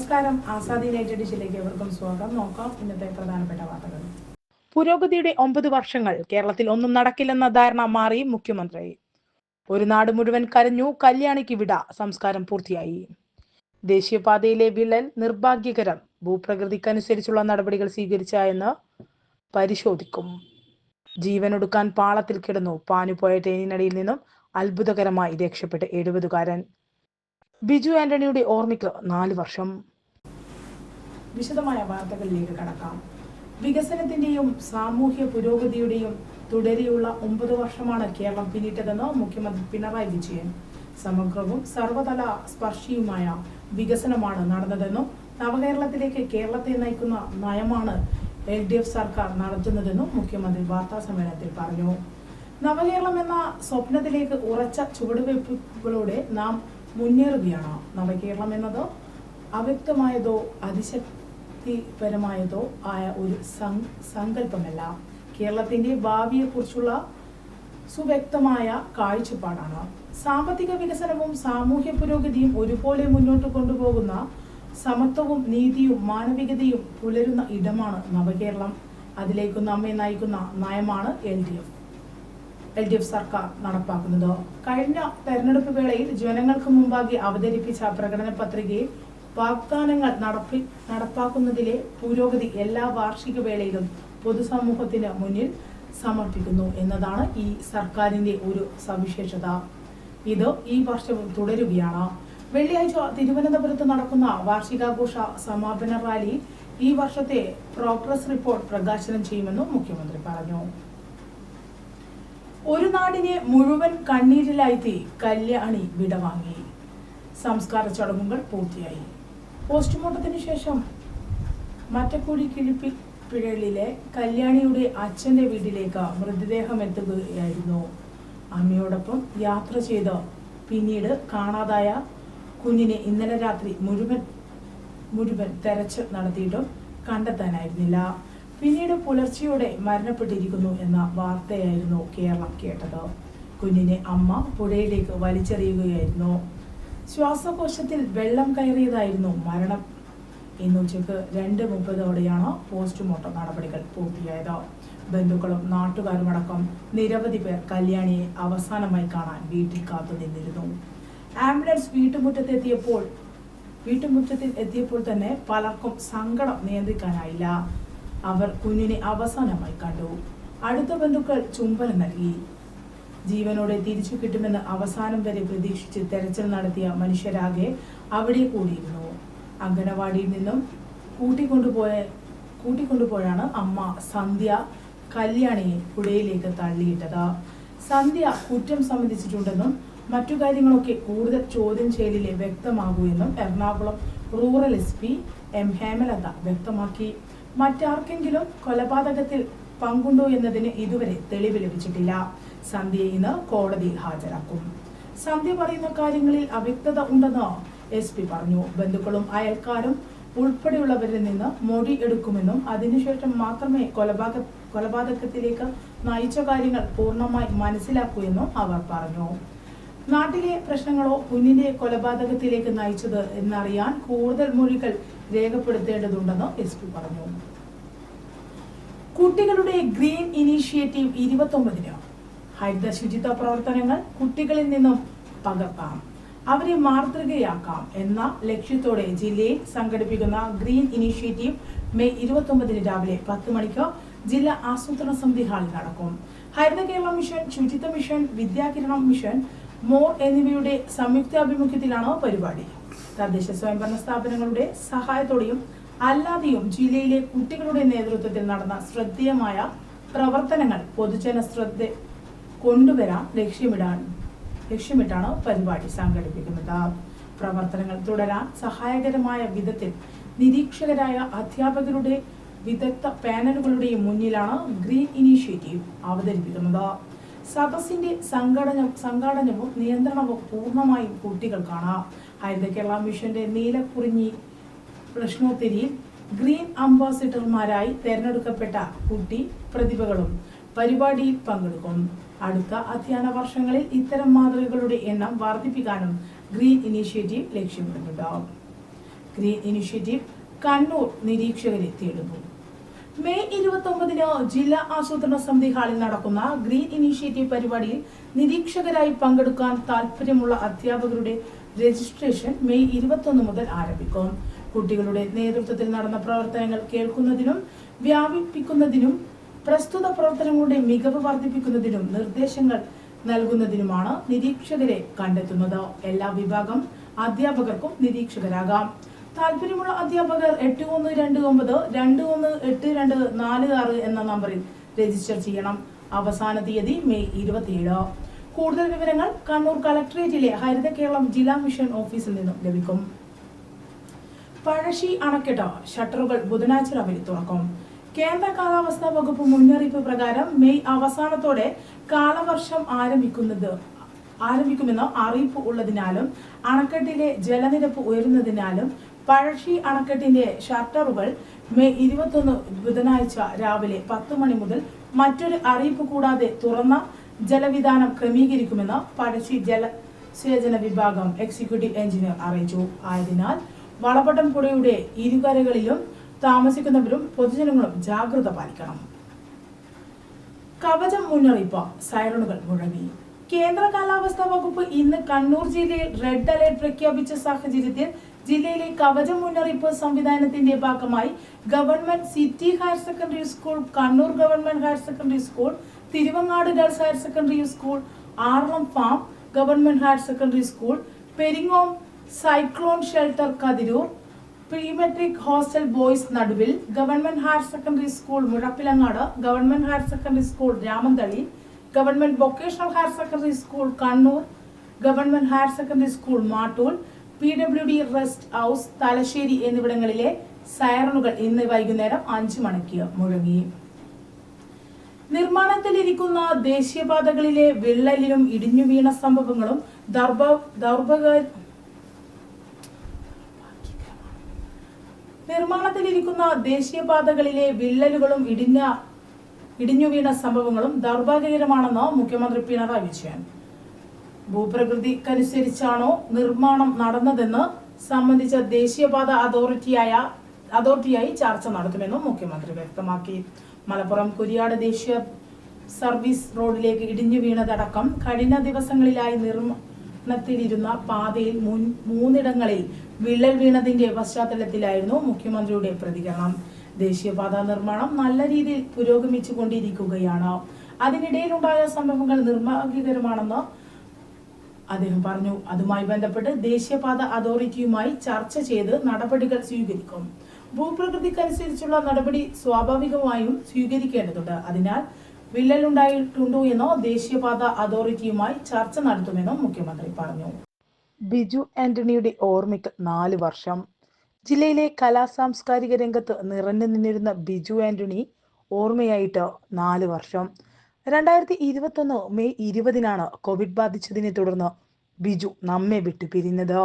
നമസ്കാരം. ആസാദി യുണൈറ്റഡ് എഡിഷനിലേക്ക് എവർക്കും സ്വാഗതം. നോക്കാം ഇന്നത്തെ പ്രധാനപ്പെട്ട വാർത്തകൾ. പുരോഗതിയുടെ ഒമ്പത് വർഷങ്ങൾ കേരളത്തിൽ ഒന്നും നടക്കില്ലെന്ന ധാരണ മാറി മുഖ്യമന്ത്രി. ഒരു നാട് മുഴുവൻ കരഞ്ഞു കല്യാണിക്ക് വിട സംസ്കാരം പൂർത്തിയായി. ദേശീയപാതയിലെ വിള്ളൽ നിർഭാഗ്യകരം. ഭൂപ്രകൃതിക്കനുസരിച്ചുള്ള നടപടികൾ സ്വീകരിച്ച എന്ന് പരിശോധിക്കും. ജീവനൊടുക്കാൻ പാളത്തിൽ കിടന്നു. പാനുപോയ ട്രെയിനിനടിയിൽ നിന്നും അത്ഭുതകരമായി രക്ഷപ്പെട്ട് എഴുപതുകാരൻ ബിജു ആന്റണിയുടെ ഓർമ്മയ്ക്ക് നാല് വർഷം. വിശദമായ വാർത്തകളിലേക്ക് കടക്കാം. വികസനത്തിന്റെയും സാമൂഹ്യ പുരോഗതിയുടെയും തുടരെയുള്ള ഒമ്പത് വർഷമാണ് കേരളം പിന്നിട്ടതെന്ന് മുഖ്യമന്ത്രി പിണറായി വിജയൻ. സമഗ്രവും സർവതല സ്പർശിയുമായ വികസനമാണ് നടന്നതെന്നും നവകേരളത്തിലേക്ക് കേരളത്തെ നയിക്കുന്ന നയമാണ് എൽ ഡി എഫ് സർക്കാർ നടത്തുന്നതെന്നും മുഖ്യമന്ത്രി വാർത്താ സമ്മേളനത്തിൽ പറഞ്ഞു. നവകേരളം എന്ന സ്വപ്നത്തിലേക്ക് ഉറച്ച ചുവടുവയ്പ്പുകളോടെ നാം മുന്നേറുകയാണ് നവകേരളം എന്നത്? അവ്യക്തമായതോ അതിശക്തിപരമായതോ ആയ ഒരു സങ്കല്പമല്ല. കേരളത്തിന്റെ ഭാവിയെക്കുറിച്ചുള്ള സുവ്യക്തമായ കാഴ്ചപ്പാടാണ്. സാമ്പത്തിക വികസനവും സാമൂഹ്യ പുരോഗതിയും ഒരുപോലെ മുന്നോട്ട് കൊണ്ടുപോകുന്ന സമത്വവും നീതിയും മാനവികതയും പുലരുന്ന ഇടമാണ് നവകേരളം. അതിലേക്ക് നമ്മെ നയിക്കുന്ന നയമാണ് L D F. L D F സർക്കാർ നടപ്പാക്കുന്നത്. കഴിഞ്ഞ തെരഞ്ഞെടുപ്പ് വേളയിൽ ജനങ്ങൾക്ക് മുമ്പാകെ അവതരിപ്പിച്ച പ്രകടന പത്രികയിൽ വാഗ്ദാനങ്ങൾ നടപ്പി നടപ്പാക്കുന്നതിലെ പുരോഗതി എല്ലാ വാർഷിക വേളയിലും പൊതുസമൂഹത്തിന് മുന്നിൽ സമർപ്പിക്കുന്നു എന്നതാണ് ഈ സർക്കാരിന്റെ ഒരു സവിശേഷത. ഇത് ഈ വർഷവും തുടരുകയാണ്. വെള്ളിയാഴ്ച തിരുവനന്തപുരത്ത് നടക്കുന്ന വാർഷികാഘോഷ സമാപന റാലി ഈ വർഷത്തെ പ്രോഗ്രസ് റിപ്പോർട്ട് പ്രകാശനം ചെയ്യുമെന്നും മുഖ്യമന്ത്രി പറഞ്ഞു. ഒരു നാടിനെ മുഴുവൻ കണ്ണീരിലാഴ്ത്തി കല്യാണി വിടവാങ്ങി സംസ്കാര ചടങ്ങുകൾ പൂർത്തിയായി. പോസ്റ്റ്മോർട്ടത്തിന് ശേഷം മറ്റക്കുടി കിഴിപ്പിൽ പിഴലിലെ കല്യാണിയുടെ അച്ഛന്റെ വീട്ടിലേക്ക് മൃതദേഹം എത്തുകയായിരുന്നു. അമ്മയോടൊപ്പം യാത്ര ചെയ്ത് പിന്നീട് കാണാതായ കുഞ്ഞിനെ ഇന്നലെ രാത്രി മുഴുവൻ മുഴുവൻ തെരച്ചിൽ നടത്തിയിട്ടും കണ്ടെത്താനായിരുന്നില്ല. പിന്നീട് പുലർച്ചയോടെ മരണപ്പെട്ടിരിക്കുന്നു എന്ന വാർത്തയായിരുന്നു കേരളം കേട്ടത്. കുഞ്ഞിനെ അമ്മ പുഴയിലേക്ക് വലിച്ചെറിയുകയായിരുന്നു. ശ്വാസകോശത്തിൽ വെള്ളം കയറിയതായിരുന്നു മരണം. ഇന്ന് ഉച്ചയ്ക്ക് രണ്ട് മുപ്പതോടെയാണ് പോസ്റ്റ്മോർട്ടം നടപടികൾ പൂർത്തിയായത്. ബന്ധുക്കളും നാട്ടുകാരുമടക്കം നിരവധി പേർ കല്യാണിയെ അവസാനമായി കാണാൻ വീട്ടിൽ കാത്തു നിന്നിരുന്നു. ആംബുലൻസ് വീട്ടുമുറ്റത്തെത്തിയപ്പോൾ വീട്ടുമുറ്റത്തിൽ എത്തിയപ്പോൾ തന്നെ പലർക്കും സങ്കടം നിയന്ത്രിക്കാനായില്ല. അവർ കുഞ്ഞിനെ അവസാനമായി കണ്ടു. അടുത്ത ബന്ധുക്കൾ ചുംബനം നൽകി. ജീവനോടെ തിരിച്ചു കിട്ടുമെന്ന് അവസാനം വരെ പ്രതീക്ഷിച്ച് തെരച്ചിൽ നടത്തിയ മനുഷ്യരാകെ അവിടെ കൂടിയിരുന്നു. അങ്കണവാടിയിൽ നിന്നും കൂട്ടിക്കൊണ്ടുപോയ കൂട്ടിക്കൊണ്ടുപോയാണ് അമ്മ സന്ധ്യ കല്യാണിയെ പുഴയിലേക്ക് തള്ളിയിട്ടത്. സന്ധ്യ കുറ്റം സംബന്ധിച്ചിട്ടുണ്ടെന്നും മറ്റു കാര്യങ്ങളൊക്കെ കൂടുതൽ ചോദ്യം ചെയ്യലിലെ വ്യക്തമാകൂ എന്നും Ernakulam rural S P M Hemalatha വ്യക്തമാക്കി. മറ്റാർക്കെങ്കിലും കൊലപാതകത്തിൽ പങ്കുണ്ടോ എന്നതിന് ഇതുവരെ തെളിവ് ലഭിച്ചിട്ടില്ല. സന്ധ്യയെ ഇന്ന് കോടതിയിൽ ഹാജരാക്കും. സന്ധ്യ പറയുന്ന കാര്യങ്ങളിൽ അവ്യക്തത ഉണ്ടെന്ന് എസ് പി പറഞ്ഞു. ബന്ധുക്കളും അയൽക്കാരും ഉൾപ്പെടെയുള്ളവരിൽ നിന്ന് മൊഴി എടുക്കുമെന്നും അതിനുശേഷം മാത്രമേ കൊലപാതക കൊലപാതകത്തിലേക്ക് നയിച്ച കാര്യങ്ങൾ പൂർണമായി മനസ്സിലാക്കൂ എന്നും അവർ പറഞ്ഞു. നാട്ടിലെ പ്രശ്നങ്ങളോ കുഞ്ഞിന്റെ കൊലപാതകത്തിലേക്ക് നയിച്ചത് എന്നറിയാൻ കൂടുതൽ മൊഴികൾ രേഖപ്പെടുത്തേണ്ടതുണ്ടെന്ന് എസ് പി പറഞ്ഞു. കുട്ടികളുടെ ഗ്രീൻ ഇനീഷ്യേറ്റീവ് ഇരുപത്തൊമ്പതിന്. ഹരിത ശുചിത്വ പ്രവർത്തനങ്ങൾ കുട്ടികളിൽ നിന്നും പകർത്താം. അവരെ മാതൃകയാക്കാം എന്ന ലക്ഷ്യത്തോടെ ജില്ലയിൽ സംഘടിപ്പിക്കുന്ന ഗ്രീൻ ഇനീഷ്യേറ്റീവ് മെയ് ഇരുപത്തൊമ്പതിന് രാവിലെ പത്ത് മണിക്ക് ജില്ലാ ആസൂത്രണ സമിതി ഹാളിൽ നടക്കും. Haritha Kerala mission Suchitwa mission Vidyakiranam mission more എന്നിവയുടെ സംയുക്താഭിമുഖ്യത്തിലാണ് പരിപാടി. തദ്ദേശ സ്വയംഭരണ സ്ഥാപനങ്ങളുടെ സഹായത്തോടെയും അല്ലാതെയും ജില്ലയിലെ കുട്ടികളുടെ നേതൃത്വത്തിൽ നടന്ന ശ്രദ്ധേയമായ പ്രവർത്തനങ്ങൾ പൊതുജന ശ്രദ്ധ കൊണ്ടുവരാൻ ലക്ഷ്യമിടാൻ ലക്ഷ്യമിട്ടാണ് പരിപാടി സംഘടിപ്പിക്കുന്നത്. പ്രവർത്തനങ്ങൾ തുടരാൻ സഹായകരമായ വിധത്തിൽ നിരീക്ഷകരായ അധ്യാപകരുടെ വിദഗ്ധ പാനലുകളുടെയും മുന്നിലാണ് ഗ്രീൻ ഇനീഷ്യേറ്റീവ് അവതരിപ്പിക്കുന്നത്. സദസ്സിന്റെ സംഘടന സംഘാടനവും നിയന്ത്രണവും പൂർണമായും കുട്ടികൾക്കാണ്. ഹരിത കേരള മിഷന്റെ നീലക്കുറിഞ്ഞി പ്രശ്നോത്തരിയിൽ ഗ്രീൻ അംബാസിഡർമാരായി തെരഞ്ഞെടുക്കപ്പെട്ട കുട്ടി പ്രതിഭകളും പരിപാടിയിൽ പങ്കെടുക്കും. അടുത്ത അധ്യയന വർഷങ്ങളിൽ ഇത്തരം മാതൃകകളുടെ എണ്ണം വർദ്ധിപ്പിക്കാനും ഗ്രീൻ ഇനീഷ്യേറ്റീവ് ലക്ഷ്യമിടുന്നുണ്ട്. ഗ്രീൻ ഇനീഷ്യേറ്റീവ് കണ്ണൂർ നിരീക്ഷകരെ തേടുന്നു. മെയ് ഇരുപത്തൊമ്പതിന് ജില്ലാ ആസൂത്രണ സമിതി ഹാളിൽ നടക്കുന്ന ഗ്രീൻ ഇനീഷ്യേറ്റീവ് പരിപാടിയിൽ നിരീക്ഷകരായി പങ്കെടുക്കാൻ താൽപ്പര്യമുള്ള അധ്യാപകരുടെ രജിസ്ട്രേഷൻ മെയ് ഇരുപത്തൊന്ന് മുതൽ ആരംഭിക്കും. കുട്ടികളുടെ നേതൃത്വത്തിൽ നടന്ന പ്രവർത്തനങ്ങൾ കേൾക്കുന്നതിനും വ്യാപിപ്പിക്കുന്നതിനും പ്രസ്തുത പ്രവർത്തനങ്ങളുടെ മികവ് വർദ്ധിപ്പിക്കുന്നതിനും നിർദ്ദേശങ്ങൾ നൽകുന്നതിനുമാണ് നിരീക്ഷകരെ കണ്ടെത്തുന്നത്. എല്ലാ വിഭാഗം അധ്യാപകർക്കും നിരീക്ഷകരാകാം. താല്പര്യമുള്ള അധ്യാപകർ എട്ട് ഒന്ന് രണ്ട് ഒമ്പത് രണ്ട് ഒന്ന് എട്ട് രണ്ട് നാല് ആറ് എന്ന നമ്പറിൽ രജിസ്റ്റർ ചെയ്യണം. അവസാന തീയതി മെയ് ഇരുപത്തിയേഴ്. കൂടുതൽ വിവരങ്ങൾ കണ്ണൂർ കളക്ടറേറ്റിലെ ഹരിത കേരളം ജില്ലാ മിഷൻ ഓഫീസിൽ നിന്നും ലഭിക്കും. പഴശ്ശി അണക്കെട്ട് ഷട്ടറുകൾ ബുധനാഴ്ച രാവിലെ തുറക്കും. കേന്ദ്ര കാലാവസ്ഥാ വകുപ്പ് മുന്നറിയിപ്പ് പ്രകാരം മെയ് അവസാനത്തോടെ കാലവർഷം ആരംഭിക്കുന്നത് ആരംഭിക്കുമെന്ന് അറിയിപ്പ് ഉള്ളതിനാലും അണക്കെട്ടിലെ ജലനിരപ്പ് ഉയരുന്നതിനാലും പഴശ്ശി അണക്കെട്ടിന്റെ ഷട്ടറുകൾ മെയ് ഇരുപത്തൊന്ന് ബുധനാഴ്ച രാവിലെ പത്ത് മണി മുതൽ മറ്റൊരു അറിയിപ്പ് കൂടാതെ തുറന്ന ജലവിധാനം ക്രമീകരിക്കുമെന്ന് പഴശ്ശി ജലസേചന വിഭാഗം എക്സിക്യൂട്ടീവ് എഞ്ചിനീയർ അറിയിച്ചു. ആയതിനാൽ വളപട്ടം പുഴയുടെ ഇരുകരകളിലും താമസിക്കുന്നവരും പൊതുജനങ്ങളും ജാഗ്രത പാലിക്കണം. കവചം മുന്നറിയിപ്പ് സൈറണുകൾ മുഴങ്ങി. കേന്ദ്ര കാലാവസ്ഥാ വകുപ്പ് ഇന്ന് കണ്ണൂർ ജില്ലയിൽ റെഡ് അലേർട്ട് പ്രഖ്യാപിച്ച സാഹചര്യത്തിൽ ജില്ലയിലെ കവചം മുന്നറിയിപ്പ് സംവിധാനത്തിന്റെ ഭാഗമായി government city higher secondary school Kannur government higher secondary school Thiruvangad girls higher secondary school Aralam farm government higher secondary school Peringome cyclone shelter Kathiroor prematric hostel boys Naduvil government higher secondary school Muzhappilangad government higher secondary school Ramanthali government vocational higher secondary school Kannur government higher secondary school Mattool P W D rest house Thalassery എന്നിവിടങ്ങളിലെ സൈറണുകൾ ഇന്ന് വൈകുന്നേരം അഞ്ചു മണിക്ക് മുഴങ്ങി. നിർമ്മാണത്തിലിരിക്കുന്ന ദേശീയപാതകളിലെ വിള്ളലിലും ഇടിഞ്ഞു വീണ സംഭവങ്ങളും നിർമ്മാണത്തിലിരിക്കുന്ന ദേശീയപാതകളിലെ വിള്ളലുകളും ഇടിഞ്ഞ ഇടിഞ്ഞു വീണ സംഭവങ്ങളും ദൗർഭാഗ്യകരമാണെന്ന് മുഖ്യമന്ത്രി പിണറായി വിജയൻ. ഭൂപ്രകൃതിക്കനുസരിച്ചാണോ നിർമ്മാണം നടന്നതെന്ന് സംബന്ധിച്ച ദേശീയപാത അതോറിറ്റിയായ അതോറിറ്റിയായി ചർച്ച നടത്തുമെന്നും മുഖ്യമന്ത്രി വ്യക്തമാക്കി. മലപ്പുറം കുരിയാട് ദേശീയ സർവീസ് റോഡിലേക്ക് ഇടിഞ്ഞു വീണതടക്കം കഴിഞ്ഞ ദിവസങ്ങളിലായി നിർമ്മാണത്തിലിരുന്ന പാതയിൽ മൂന്നിടങ്ങളിൽ വിള്ളൽ വീണതിന്റെ പശ്ചാത്തലത്തിലായിരുന്നു മുഖ്യമന്ത്രിയുടെ പ്രതികരണം. ദേശീയപാത നിർമ്മാണം നല്ല രീതിയിൽ പുരോഗമിച്ചു കൊണ്ടിരിക്കുകയാണ് അതിനിടയിലുണ്ടായ സംഭവങ്ങൾ നിർഭാഗ്യകരമാണെന്ന് അദ്ദേഹം പറഞ്ഞു. അതുമായി ബന്ധപ്പെട്ട് ദേശീയപാത അതോറിറ്റിയുമായി ചർച്ച ചെയ്ത് നടപടികൾ സ്വീകരിക്കും. ഭൂപ്രകൃതിക്കനുസരിച്ചുള്ള നടപടി സ്വാഭാവികമായും സ്വീകരിക്കേണ്ടതുണ്ട്. അതിനാൽ വിള്ളലുണ്ടായിട്ടുണ്ടോ എന്നോ ദേശീയപാത അതോറിറ്റിയുമായി ചർച്ച നടത്തുമെന്നും മുഖ്യമന്ത്രി പറഞ്ഞു. ബിജു ആന്റണിയുടെ ഓർമ്മയ്ക്ക് നാല് വർഷം. ജില്ലയിലെ കലാ സാംസ്കാരിക രംഗത്ത് നിറഞ്ഞു നിന്നിരുന്ന ബിജു ആന്റണി ഓർമ്മയായിട്ട് നാല് വർഷം. രണ്ടായിരത്തി ഇരുപത്തൊന്ന് മെയ് ഇരുപതിനാണ് കോവിഡ് ബാധിച്ചതിനെ തുടർന്ന് ബിജു നമ്മെ വിട്ടു പിരിഞ്ഞത്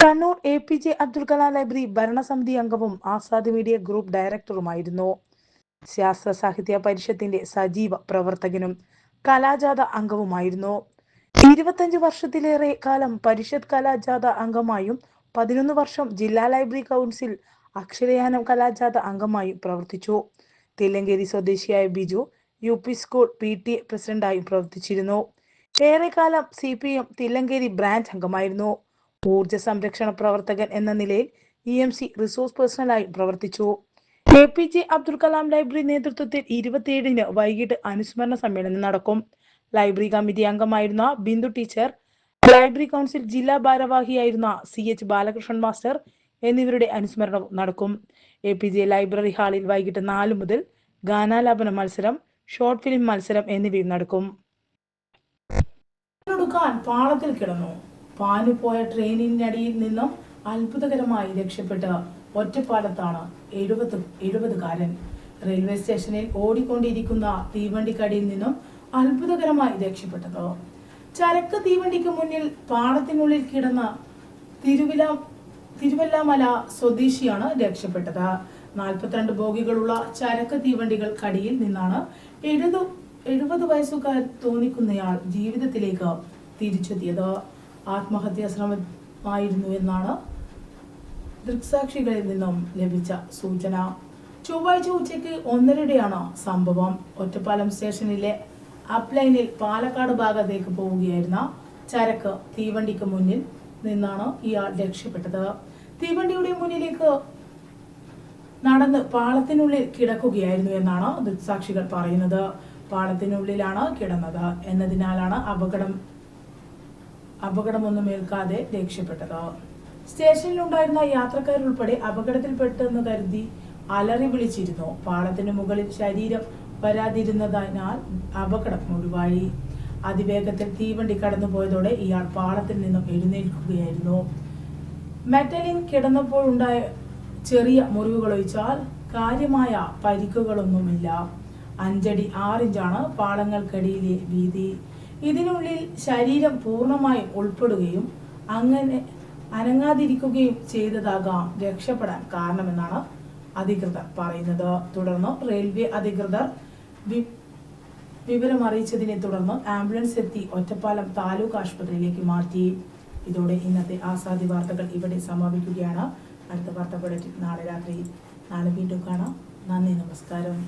Kannur A P J Abdul Kalam library ഭരണസമിതി അംഗവും ആസാദ് മീഡിയ ഗ്രൂപ്പ് ഡയറക്ടറുമായിരുന്നു. ശാസ്ത്ര സാഹിത്യ പരിഷത്തിന്റെ സജീവ പ്രവർത്തകനും കലാജാഥ അംഗവുമായിരുന്നു. ഇരുപത്തഞ്ച് വർഷത്തിലേറെ കാലം പരിഷത്ത് കലാജാഥ അംഗമായും പതിനൊന്ന് വർഷം ജില്ലാ ലൈബ്രറി കൗൺസിൽ അക്ഷരയാനം കലാജാഥ അംഗമായും പ്രവർത്തിച്ചു. തില്ലങ്കേരി സ്വദേശിയായ Biju U P school P T A പ്രസിഡന്റായും പ്രവർത്തിച്ചിരുന്നു. ഏറെക്കാലം C P M Thillankeri branch അംഗമായിരുന്നു. ഊർജ സംരക്ഷണ പ്രവർത്തകൻ എന്ന നിലയിൽ ഇ എം സി റിസോഴ്സ് പേഴ്സണലായി പ്രവർത്തിച്ചു. A P J Abdul Kalam library നേതൃത്വത്തിൽ ഇരുപത്തിയേഴിന് വൈകിട്ട് അനുസ്മരണ സമ്മേളനം നടക്കും. ലൈബ്രറി കമ്മിറ്റി അംഗമായിരുന്ന ബിന്ദു ടീച്ചർ ലൈബ്രറി കൗൺസിൽ ജില്ലാ ഭാരവാഹിയായിരുന്ന സി എച്ച് ബാലകൃഷ്ണൻ മാസ്റ്റർ എന്നിവരുടെ അനുസ്മരണം നടക്കും. എ പി ജെ ലൈബ്രറി ഹാളിൽ വൈകിട്ട് നാല് മുതൽ ഗാനാലാപന മത്സരം ഷോർട്ട് ഫിലിം മത്സരം എന്നിവയും നടക്കും. പാളത്തിൽ കിടന്നു. പാനു പോയ ട്രെയിനിനടിയിൽ നിന്നും അത്ഭുതകരമായി രക്ഷപ്പെട്ട് ഒറ്റപ്പാലത്താണ് എഴുപത് എഴുപതുകാരൻ. റെയിൽവേ സ്റ്റേഷനിൽ ഓടിക്കൊണ്ടിരിക്കുന്ന തീവണ്ടിക്കടിയിൽ നിന്നും അത്ഭുതകരമായി രക്ഷപ്പെട്ടത്. ചരക്ക് തീവണ്ടിക്ക് മുന്നിൽ പാടത്തിനുള്ളിൽ കിടന്ന തിരുവില തിരുവല്ലാമല സ്വദേശിയാണ് രക്ഷപ്പെട്ടത്. നാൽപ്പത്തിരണ്ട് ബോഗികളുള്ള ചരക്ക് തീവണ്ടികൾ കടിയിൽ നിന്നാണ് എഴുതു എഴുപത് വയസ്സുകാർ തോന്നിക്കുന്നയാൾ ജീവിതത്തിലേക്ക് തിരിച്ചെത്തിയത്. ആത്മഹത്യാ ശ്രമമായിരുന്നു എന്നാണ് ദൃക്സാക്ഷികളിൽ നിന്നും ലഭിച്ച സൂചന. ചൊവ്വാഴ്ച ഉച്ചയ്ക്ക് ഒന്നരയുടെയാണ് സംഭവം. ഒറ്റപ്പാലം സ്റ്റേഷനിലെ അപ്ലൈനിൽ പാലക്കാട് ഭാഗത്തേക്ക് പോവുകയായിരുന്ന ചരക്ക് തീവണ്ടിക്ക് മുന്നിൽ നിന്നാണ് ഇയാൾ രക്ഷപ്പെട്ടത്. തീവണ്ടിയുടെ മുന്നിലേക്ക് നടന്ന് പാളത്തിനുള്ളിൽ കിടക്കുകയായിരുന്നു എന്നാണ് ദൃക്സാക്ഷികൾ പറയുന്നത്. പാളത്തിനുള്ളിലാണ് കിടന്നത്. എന്നതിനാലാണ് അപകടം അപകടമൊന്നും ഏൽക്കാതെ രക്ഷപ്പെട്ടത്. സ്റ്റേഷനിലുണ്ടായിരുന്ന യാത്രക്കാരുൾപ്പെടെ അപകടത്തിൽപ്പെട്ടെന്ന് കരുതി അലറി വിളിച്ചിരുന്നു. പാളത്തിന് മുകളിൽ ശരീരം വരാതിരുന്നതിനാൽ അപകടം ഒഴിവായി. അതിവേഗത്തിൽ തീവണ്ടി കടന്നുപോയതോടെ ഇയാൾ പാളത്തിൽ നിന്നും എഴുന്നേൽക്കുകയായിരുന്നു. മെറ്റലിൻ കിടന്നപ്പോഴുണ്ടായ ചെറിയ മുറിവുകൾ ഒഴിച്ചാൽ കാര്യമായ പരിക്കുകളൊന്നുമില്ല. അഞ്ചടി ആറിഞ്ചാണ് പാളങ്ങൾക്കടിയിലെ വീതി. ഇതിനുള്ളിൽ ശരീരം പൂർണമായും ഉൾപ്പെടുകയും അങ്ങനെ അനങ്ങാതിരിക്കുകയും ചെയ്തതാകാം രക്ഷപ്പെടാൻ കാരണമെന്നാണ് അധികൃതർ പറയുന്നത്. തുടർന്ന് റെയിൽവേ അധികൃതർ വിവരം അറിയിച്ചതിനെ തുടർന്ന് ആംബുലൻസ് എത്തി ഒറ്റപ്പാലം താലൂക്ക് ആശുപത്രിയിലേക്ക് മാറ്റി. ഇതോടെ ഇന്നത്തെ ആസാദി വാർത്തകൾ ഇവിടെ സമാപിക്കുകയാണ്. അടുത്ത വാർത്ത ബുള്ളറ്റിൻ നാളെ രാത്രി നാളെ വീണ്ടും കാണാം. നന്ദി നമസ്കാരം.